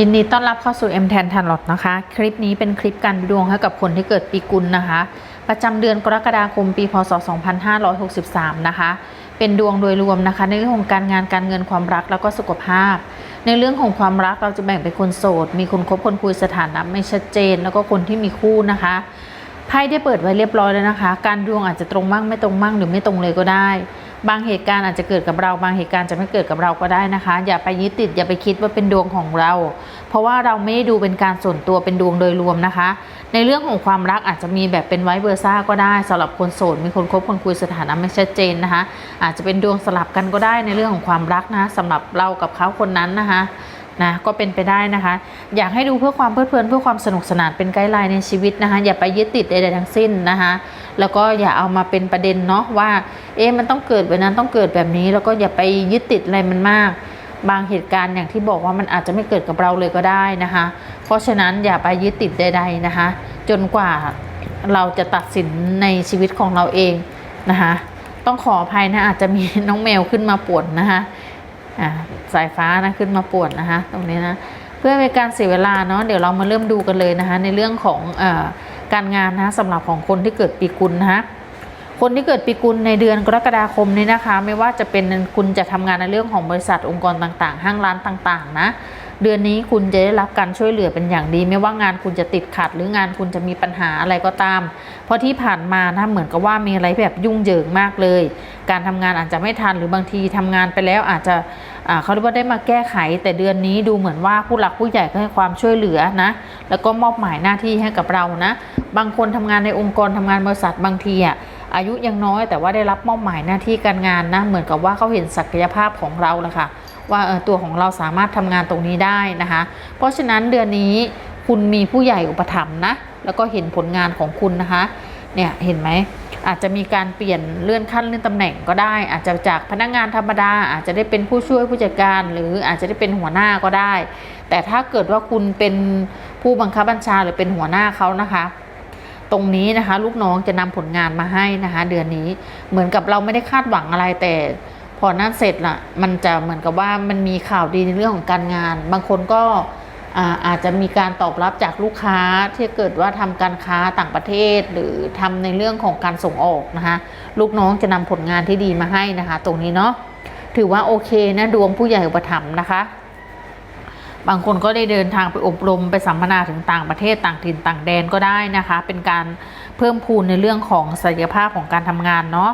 ยินดีต้อนรับเข้าสู่ M แทนทันหลอดนะคะ คลิปนี้เป็นคลิปการดูดวงให้กับคนที่เกิดปีกุลนะคะ ประจำเดือนกรกฎาคมปีพศ 2563 นะคะ เป็นดวงโดยรวมนะคะ ในเรื่องของการงานการเงินความรักแล้วก็สุขภาพ ในเรื่องของความรักเราจะแบ่งเป็นคนโสด มีคนคบคนคุยสถานะไม่ชัดเจน แล้วก็คนที่มีคู่นะคะไพ่ได้เปิดไว้เรียบร้อยแล้วนะคะ การดวงอาจจะตรงมั่งไม่ตรงมั่งหรือไม่ตรงเลยก็ได้ บางเหตุการณ์อาจจะเกิดกับเรา บางเหตุการณ์จะไม่เกิดกับเราก็ได้นะคะ อย่าไปยึดติดอย่าไปคิดว่าเป็นดวงของเรา เพราะว่าเราไม่ได้ดูเป็นการส่วนตัวเป็นดวงโดยรวมนะคะ ในเรื่องของความรักอาจจะมีแบบเป็นไวเบอร์ซ่าก็ได้สำหรับคนโสดมีคนคบคนคุยสถานะไม่ชัดเจนนะคะ อาจจะเป็นดวงสลับกันก็ได้ในเรื่องของความรักนะะสำหรับเรากับเขาคนนั้นนะคะนะก็เป็นไปได้นะคะ อยากให้ดูเพื่อความเพลิดเพลินเพื่อความสนุกสนานเป็นไกด์ไลน์ในชีวิตนะคะ อย่าไปยึดติดใดๆทั้งสิ้นนะคะ แล้วก็อย่าเอามาเป็นประเด็นเนาะว่า เอ๊ะมันต้องเกิดแบบนั้นต้องเกิดแบบนี้ แล้วก็อย่าไปยึดติดอะไรมันมาก บางเหตุการณ์อย่างที่บอกว่ามันอาจจะไม่เกิดกับเราเลยก็ได้นะคะ เพราะฉะนั้นอย่าไปยึดติดใด ๆนะคะ จนกว่าเราจะตัดสินในชีวิตของเราเองนะคะต้องขออภัยนะอาจจะมีน้องแมวขึ้นมาปวนนะคะสายฟ้านะขึ้นมาปวนนะคะ ตรงนี้นะเพื่อเป็นการเสียเวลาเนาะเดี๋ยวเรามาเริ่มดูกันเลยนะคะ ในเรื่องของอ การงานนะสำหรับของคนที่เกิดปีกุลนะคนที่เกิดปีกุลในเดือนกรกฎาคมนี้นะคะ ไม่ว่าจะเป็นคุณจะทำงานในเรื่องของบริษัทองค์กรต่างๆ ห้างร้านต่างๆ นะ เดือนนี้คุณจะได้รับการช่วยเหลือเป็นอย่างดี ไม่ว่างานคุณจะติดขัด หรืองานคุณจะมีปัญหาอะไรก็ตาม เพราะที่ผ่านมานะเหมือนกับว่ามีอะไรแบบยุ่งเหยิงมากเลย การทำงานอาจจะไม่ทันหรือบางทีทำงานไปแล้วอาจจะเขาเรียกว่าได้มาแก้ไข แต่เดือนนี้ดูเหมือนว่าผู้หลักผู้ใหญ่ก็ให้ความช่วยเหลือนะแล้วก็มอบหมายหน้าที่ให้กับเรานะ บางคนทำงานในองค์กรทำงานบริษัทบางทีอะ อายุยังน้อยแต่ว่าได้รับมอบหมายหน้าที่การงานนะเหมือนกับว่าเขาเห็นศักยภาพของเราแหละค่ะว่าตัวของเราสามารถทำงานตรงนี้ได้นะคะ เพราะฉะนั้นเดือนนี้คุณมีผู้ใหญ่อุปถัมภ์นะแล้วก็เห็นผลงานของคุณนะคะเนี่ยเห็นไหมอาจจะมีการเปลี่ยนเลื่อนขั้นเลื่อนตำแหน่งก็ได้ อาจจะจากพนักงานธรรมดา อาจจะได้เป็นผู้ช่วยผู้จัดการ หรืออาจจะได้เป็นหัวหน้าก็ได้ แต่ถ้าเกิดว่าคุณเป็นผู้บังคับบัญชาหรือเป็นหัวหน้าเขานะคะ ตรงนี้นะคะ ลูกน้องจะนำผลงานมาให้นะคะ เดือนนี้เหมือนกับเราไม่ได้คาดหวังอะไรแต่พอนั่นเสร็จละมันจะเหมือนกับว่ามันมีข่าวดีในเรื่องของการงาน บางคนก็อาอาจจะมีการตอบรับจากลูกค้าที่เกิดว่าทำการค้าต่างประเทศ หรือทำในเรื่องของการส่งออกนะคะลูกน้องจะนำผลงานที่ดีมาให้นะคะ ตรงนี้เนาะถือว่าโอเคนะดวงผู้ใหญ่อุปถัมภ์นะคะ บางคนก็ได้เดินทางไปอบรมไปสัมมนาถึงต่างประเทศต่างถิ่นต่างแดนก็ได้นะคะ เป็นการเพิ่มพูนในเรื่องของศักยภาพของการทำงานเนาะ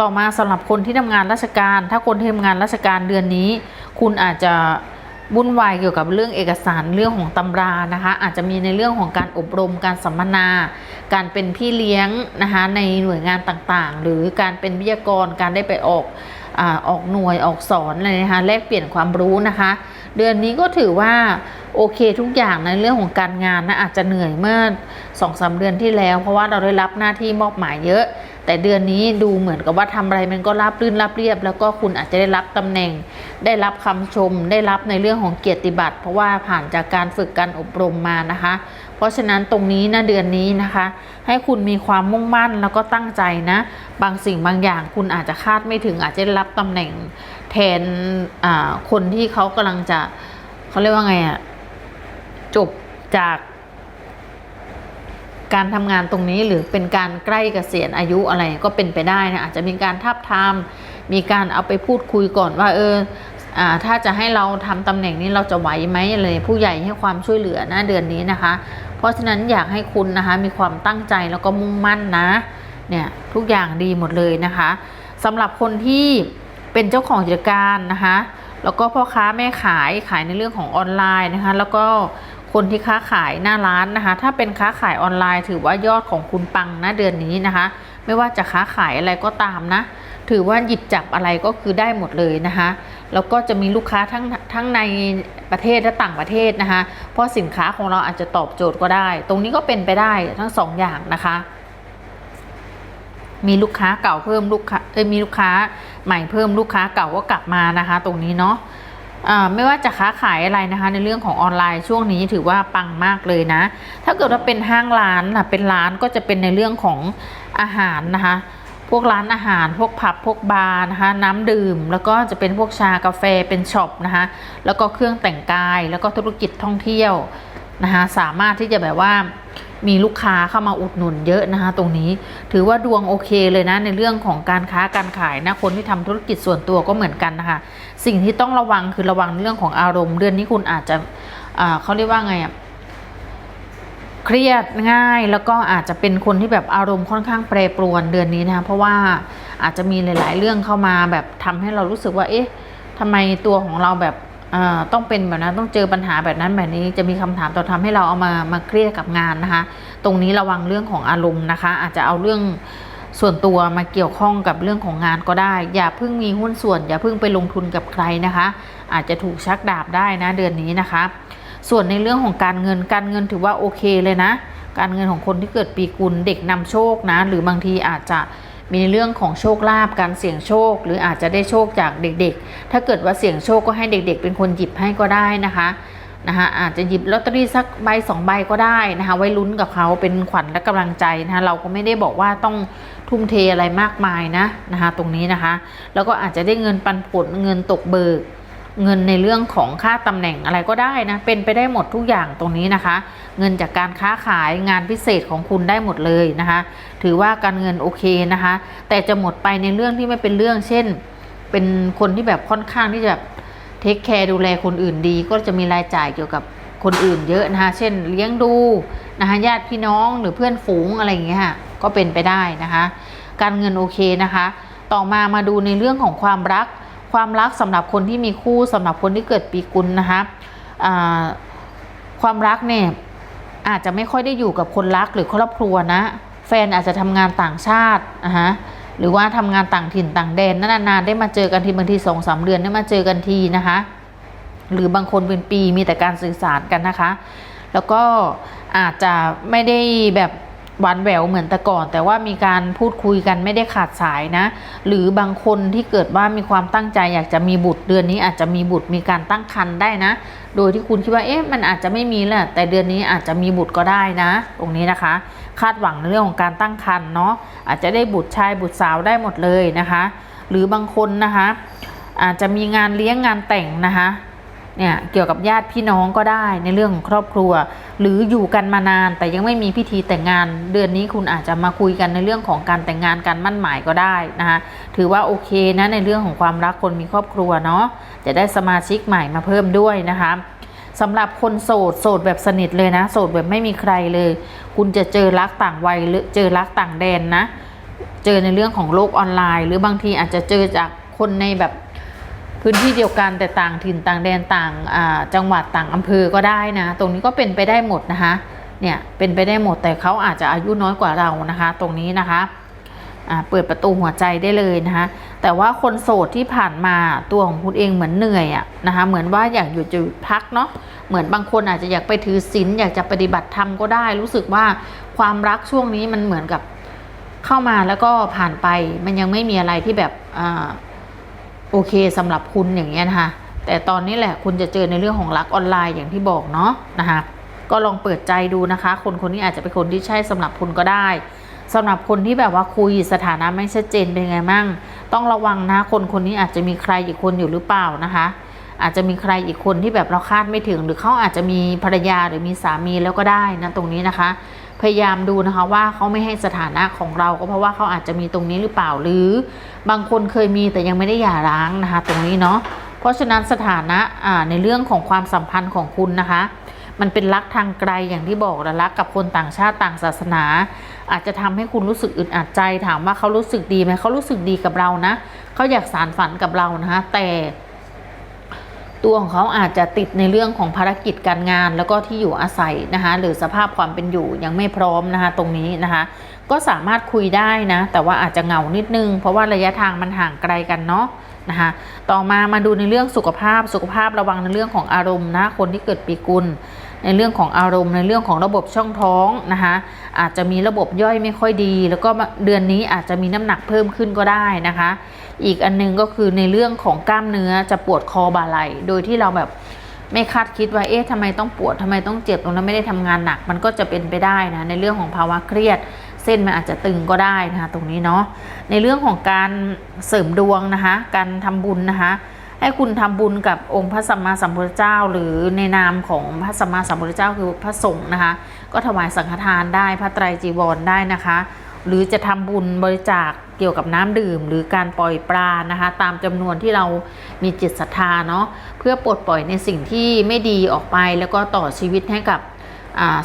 ต่อมาสำหรับคนที่ทำงานราชการ ถ้าคนที่ทำงานราชการเดือนนี้ คุณอาจจะวุ่นวายเกี่ยวกับเรื่องเอกสารเรื่องของตำรานะคะ อาจจะมีในเรื่องของการอบรมการสัมมนา การเป็นพี่เลี้ยงนะคะในหน่วยงานต่างๆ หรือการเป็นวิทยากรการได้ไปออกอาออกหน่วยออกสอนอะไรนะคะแลกเปลี่ยนความรู้นะคะ เดือนนี้ก็ถือว่าโอเคทุกอย่างในเรื่องของการงานนะอาจจะเหนื่อยเมื่อสองสาเดือนที่แล้ว เพราะว่าเราได้รับหน้าที่มอบหมายเยอะ แต่เดือนนี้ดูเหมือนกับว่าทำอะไรมันก็ราบรื่นราบเรียบ แล้วก็คุณอาจจะได้รับตำแหน่ง ได้รับคำชม ได้รับในเรื่องของเกียรติบัตรเพราะว่าผ่านจากการฝึกการอบรมมานะคะ เพราะฉะนั้นตรงนี้นะเดือนนี้นะคะ ให้คุณมีความมุ่งมั่นแล้วก็ตั้งใจนะ บางสิ่งบางอย่างคุณอาจจะคาดไม่ถึงอาจจะได้รับตำแหน่ง แทนอ่าคนที่เขากำลังจะเขาเรียกว่าไงอะจบจากการทำงานตรงนี้หรือเป็นการใกล้เกษียณอายุอะไรก็เป็นไปได้นะอาจจะมีการทับทามมีการเอาไปพูดคุยก่อนว่าเอออ่าถ้าจะให้เราทำตำแหน่งนี้เราจะไหวไหมอะไรผู้ใหญ่ให้ความช่วยเหลือนะเดือนนี้นะคะ เพราะฉะนั้นอยากให้คุณนะคะมีความตั้งใจแล้วก็มุ่งมั่นนะเนี่ยทุกอย่างดีหมดเลยนะคะสำหรับคนที่ เป็นเจ้าของกิจการนะคะแล้วก็พ่อค้าแม่ขายขายในเรื่องของออนไลน์นะคะ แล้วก็คนที่ค้าขายหน้าร้านนะคะ ถ้าเป็นค้าขายออนไลน์ ถือว่ายอดของคุณปังนะเดือนนี้นะคะ ไม่ว่าจะค้าขายอะไรก็ตามนะ ถือว่าหยิบจับอะไรก็คือได้หมดเลยนะคะ แล้วก็จะมีลูกค้าทั้งทั้งในประเทศและต่างประเทศนะคะ เพราะสินค้าของเราอาจจะตอบโจทย์ก็ได้ ตรงนี้ก็เป็นไปได้ทั้งสองอย่างนะคะ มีลูกค้าเก่าเพิ่มลูกค้าเอ้ยมีลูกค้าใหม่เพิ่มลูกค้าเก่าก็กลับมานะคะ ตรงนี้เนาะอ่าไม่ว่าจะค้าขายอะไรนะคะ ในเรื่องของออนไลน์ช่วงนี้ถือว่าปังมากเลยนะ ถ้าเกิดว่าเป็นห้างร้านนะเป็นร้านก็จะเป็นในเรื่องของอาหารนะคะ พวกร้านอาหาร พวกผับพวกบาร์นะคะ น้ำดื่ม แล้วก็จะเป็นพวกชากาแฟเป็นช็อปนะคะ แล้วก็เครื่องแต่งกายแล้วก็ธุรกิจท่องเที่ยวนะคะ สามารถที่จะแบบว่า มีลูกค้าเข้ามาอุดหนุนเยอะนะคะตรงนี้ถือว่าดวงโอเคเลยนะในเรื่องของการค้าการขายนะคนที่ทำธุรกิจส่วนตัวก็เหมือนกันนะคะสิ่งที่ต้องระวังคือระวังเรื่องของอารมณ์เดือนนี้คุณอาจจะอ่าเขาเรียกว่าไงอะเครียดง่ายแล้วก็อาจจะเป็นคนที่แบบอารมณ์ค่อนข้างแปรปรวนเดือนนี้นะคะเพราะว่าอาจจะมีหลาย ๆ เรื่องเข้ามาแบบทำให้เรารู้สึกว่าเอ๊ะทำไมตัวของเราแบบ ต้องเป็นแบบนั้นต้องเจอปัญหาแบบนั้นแบบนี้จะมีคำถามต่อทำให้เราเอามามาเครียดกับงานนะคะ ตรงนี้ระวังเรื่องของอารมณ์นะคะ อาจจะเอาเรื่องส่วนตัวมาเกี่ยวข้องกับเรื่องของงานก็ได้ อย่าเพิ่งมีหุ้นส่วน อย่าเพิ่งไปลงทุนกับใครนะคะ อาจจะถูกชักดาบได้นะเดือนนี้นะคะ ส่วนในเรื่องของการเงินการเงินถือว่าโอเคเลยนะ การเงินของคนที่เกิดปีกุลเด็กนำโชคนะ หรือบางทีอาจจะ มีเรื่องของโชคลาภการเสี่ยงโชค หรืออาจจะได้โชคจากเด็กๆ ถ้าเกิดว่าเสี่ยงโชคก็ให้เด็กๆ เป็นคนหยิบให้ก็ได้นะคะนะคะอาจจะหยิบลอตเตอรี่สักใบสองใบก็ได้นะคะ ไว้ลุ้นกับเขาเป็นขวัญและกำลังใจนะคะเราก็ไม่ได้บอกว่าต้องทุ่มเทอะไรมากมายนะนะคะ ตรงนี้นะคะ แล้วก็อาจจะได้เงินปันผลเงินตกเบิก เงินในเรื่องของค่าตำแหน่งอะไรก็ได้นะ เป็นไปได้หมดทุกอย่างตรงนี้นะคะ เงินจากการค้าขายงานพิเศษของคุณได้หมดเลยนะคะ ถือว่าการเงินโอเคนะคะ แต่จะหมดไปในเรื่องที่ไม่เป็นเรื่อง เช่น เป็นคนที่แบบค่อนข้างที่จะเทคแคร์ดูแลคนอื่นดี ก็จะมีรายจ่ายเกี่ยวกับคนอื่นเยอะนะคะ เช่น เลี้ยงดูนะคะญาติพี่น้องหรือเพื่อนฝูงอะไรอย่างเงี้ยค่ะก็เป็นไปได้นะคะ การเงินโอเคนะคะ ต่อมามาดูในเรื่องของความรัก ความรักสำหรับคนที่มีคู่สำหรับคนที่เกิดปีกุลนะคะความรักเนี่ยอาจจะไม่ค่อยได้อยู่กับคนรักหรือครอบครัวนะ แฟนอาจจะทำงานต่างชาตินะคะหรือว่าทำงานต่างถิ่นต่างแดนนานๆได้มาเจอกันทีบางทีสองสามเดือนได้มาเจอกันทีนะคะ หรือบางคนเป็นปีมีแต่การสื่อสารกันนะคะ แล้วก็อาจจะไม่ได้แบบ หวานแหววเหมือนแต่ก่อน แต่ว่ามีการพูดคุยกันไม่ได้ขาดสายนะ หรือบางคนที่เกิดว่ามีความตั้งใจอยากจะมีบุตรเดือนนี้อาจจะมีบุตรมีการตั้งครรภ์ได้นะ โดยที่คุณคิดว่าเอ๊ะมันอาจจะไม่มีแหละแต่เดือนนี้อาจจะมีบุตรก็ได้นะ ตรงนี้นะคะ คาดหวังในเรื่องของการตั้งครรภ์เนาะอาจจะได้บุตรชายบุตรสาวได้หมดเลยนะคะ หรือบางคนนะคะ อาจจะมีงานเลี้ยงงานแต่งนะคะ เนี่ยเกี่ยวกับญาติพี่น้องก็ได้ในเรื่องของครอบครัว หรืออยู่กันมานานแต่ยังไม่มีพิธีแต่งงาน เดือนนี้คุณอาจจะมาคุยกันในเรื่องของการแต่งงานการมั่นหมายก็ได้นะคะถือว่าโอเคนะในเรื่องของความรักคนมีครอบครัวเนาะจะได้สมาชิกใหม่มาเพิ่มด้วยนะคะสำหรับคนโสดโสดแบบสนิทเลยนะ โสดแบบไม่มีใครเลย คุณจะเจอรักต่างวัยหรือเจอรักต่างแดนนะ เจอในเรื่องของโลกออนไลน์ หรือบางทีอาจจะเจอจากคนในแบบ พื้นที่เดียวกันแต่ต่างถิ่นต่างแดนต่างจังหวัดต่างอำเภอก็ได้นะ ตรงนี้ก็เป็นไปได้หมดนะคะเนี่ยเป็นไปได้หมดแต่เขาอาจจะอายุน้อยกว่าเรานะคะ ตรงนี้นะคะเปิดประตูหัวใจได้เลยนะคะแต่ว่าคนโสดที่ผ่านมาตัวของคุณเองเหมือนเหนื่อยอะนะคะเหมือนว่าอยากหยุดจุดพักเนาะเหมือนบางคนอาจจะอยากไปถือศีลอยากจะปฏิบัติธรรมก็ได้ รู้สึกว่าความรักช่วงนี้มันเหมือนกับเข้ามาแล้วก็ผ่านไปมันยังไม่มีอะไรที่แบบอ่า โอเคสำหรับคุณอย่างเงี้ยนะคะแต่ตอนนี้แหละคุณจะเจอในเรื่องของรักออนไลน์อย่างที่บอกเนาะนะคะก็ลองเปิดใจดูนะคะ คนคนนี้อาจจะเป็นคนที่ใช่สำหรับคุณก็ได้สำหรับคนที่แบบว่าคุยสถานะไม่ชัดเจนเป็นไงมั่ง ต้องระวังนะคนคนนี้อาจจะมีใครอีกคนอยู่หรือเปล่านะคะ อาจจะมีใครอีกคนที่แบบเราคาดไม่ถึง หรือเขาอาจจะมีภรรยาหรือมีสามีแล้วก็ได้นะตรงนี้นะคะ พยายามดูนะคะว่าเขาไม่ให้สถานะของเราก็เพราะว่าเขาอาจจะมีตรงนี้หรือเปล่าหรือบางคนเคยมีแต่ยังไม่ได้หย่าร้างนะคะ ตรงนี้เนาะเพราะฉะนั้นสถานะในเรื่องของความสัมพันธ์ของคุณนะคะ มันเป็นรักทางไกลอย่างที่บอกแล้วรักกับคนต่างชาติต่างศาสนา อาจจะทำให้คุณรู้สึกอึดอัดใจถามว่าเขารู้สึกดีไหมเขารู้สึกดีกับเรานะเขาอยากสารฝันกับเรานะคะแต่ ตัวของเขาอาจจะติดในเรื่องของภารกิจการงาน แล้วก็ที่อยู่อาศัยนะคะหรือสภาพความเป็นอยู่ยังไม่พร้อมนะคะตรงนี้นะคะก็สามารถคุยได้นะแต่ว่าอาจจะเหงานิดนึง เพราะว่าระยะทางมันห่างไกลกันเนาะนะคะต่อมามาดูในเรื่องสุขภาพสุขภาพระวังในเรื่องของอารมณ์นะคนที่เกิดปีกุล ในเรื่องของอารมณ์ ในเรื่องของระบบช่องท้องนะคะอาจจะมีระบบย่อยไม่ค่อยดี แล้วก็เดือนนี้อาจจะมีน้ำหนักเพิ่มขึ้นก็ได้นะคะ อีกอันนึงก็คือในเรื่องของกล้ามเนื้อจะปวดคอบ่าไหล่โดยที่เราแบบไม่คาดคิดว่าเอ๊ะทำไมต้องปวดทำไมต้องเจ็บตรงนั้นไม่ได้ทำงานหนัก มันก็จะเป็นไปได้นะในเรื่องของภาวะเครียดเส้นมันอาจจะตึงก็ได้นะคะตรงนี้เนาะในเรื่องของการเสริมดวงนะคะ การทำบุญนะคะ ให้คุณทำบุญกับองค์พระสัมมาสัมพุทธเจ้า หรือในนามของพระสัมมาสัมพุทธเจ้าคือพระสงฆ์นะคะ ก็ถวายสังฆทานได้พระไตรจีวรได้นะคะ หรือจะทำบุญบริจาคเกี่ยวกับน้ำดื่ม หรือการปล่อยปลานะคะ ตามจำนวนที่เรามีจิตศรัทธาเนาะเพื่อปลดปล่อยในสิ่งที่ไม่ดีออกไป แล้วก็ต่อชีวิตให้กับ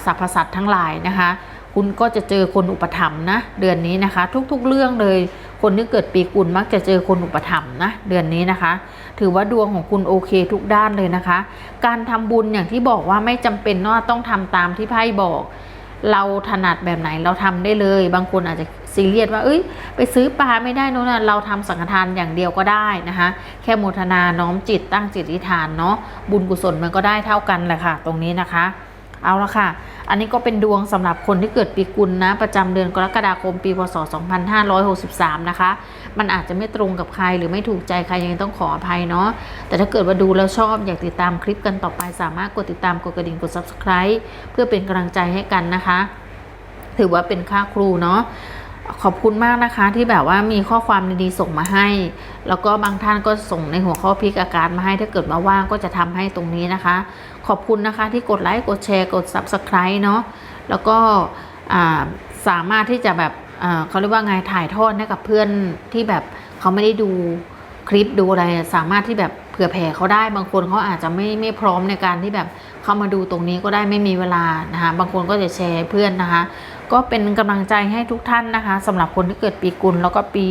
สรรพสัตว์ทั้งหลายนะคะ คุณก็จะเจอคนอุปถัมภ์นะเดือนนี้นะคะ ทุกๆเรื่องเลย คนที่เกิดปีกุลมักจะเจอคนอุปถัมภ์นะเดือนนี้นะคะ ถือว่าดวงของคุณโอเคทุกด้านเลยนะคะ การทำบุญอย่างที่บอกว่าไม่จำเป็นว่าต้องทำตามที่ไพ่บอก เราถนัดแบบไหนเราทำได้เลย บางคนอาจจะซีเรียสว่าเอ้ย ไปซื้อปลาไม่ได้นู้นนะเราทำสังฆทานอย่างเดียวก็ได้นะคะ แค่โมทนาน้อมจิตตั้งจิตอธิษฐานเนาะบุญกุศลมันก็ได้เท่ากันแหละค่ะ ตรงนี้นะคะ เอาละค่ะ อันนี้ก็เป็นดวงสำหรับคนที่เกิดปีกุลนะ ประจำเดือนกรกฎาคมปีพศ 2563 นะคะ มันอาจจะไม่ตรงกับใครหรือไม่ถูกใจใครยังไงต้องขออภัยเนาะ แต่ถ้าเกิดว่าดูแล้วชอบอยากติดตามคลิปกันต่อไปสามารถกดติดตามกดกระดิ่งกด subscribe เพื่อเป็นกำลังใจให้กันนะคะ ถือว่าเป็นค่าครูเนาะ ขอบคุณมากนะคะที่แบบว่ามีข้อความดีๆส่งมาให้ แล้วก็บางท่านก็ส่งในหัวข้อพิกอาการมาให้ถ้าเกิดมาว่างก็จะทำให้ตรงนี้นะคะ ขอบคุณนะคะที่กดไลค์กดแชร์กด subscribe เนาะแล้วก็สามารถที่จะแบบเขาเรียกว่าไงถ่ายทอดให้กับเพื่อนที่แบบเขาไม่ได้ดูคลิปดูอะไรสามารถที่แบบเผื่อแผ่เขาได้บางคนเขาอาจจะไม่ไม่พร้อมในการที่แบบเข้ามาดูตรงนี้ก็ได้ไม่มีเวลานะคะบางคนก็จะแชร์เพื่อนนะคะ ก็เป็นกำลังใจให้ทุกท่านนะคะสำหรับคนที่เกิดปีกุลแล้วก็ปี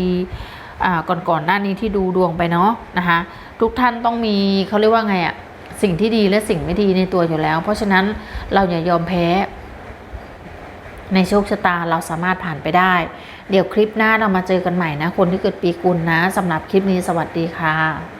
ก่อนๆหน้านี้ที่ดูดวงไปเนาะนะคะ ทุกท่านต้องมีเขาเรียกว่าไงอะสิ่งที่ดีและสิ่งไม่ดีในตัวอยู่แล้ว เพราะฉะนั้นเราอย่ายอมแพ้ ในโชคชะตาเราสามารถผ่านไปได้ เดี๋ยวคลิปหน้าเรามาเจอกันใหม่นะ คนที่เกิดปีกุลนะสำหรับคลิปนี้สวัสดีค่ะ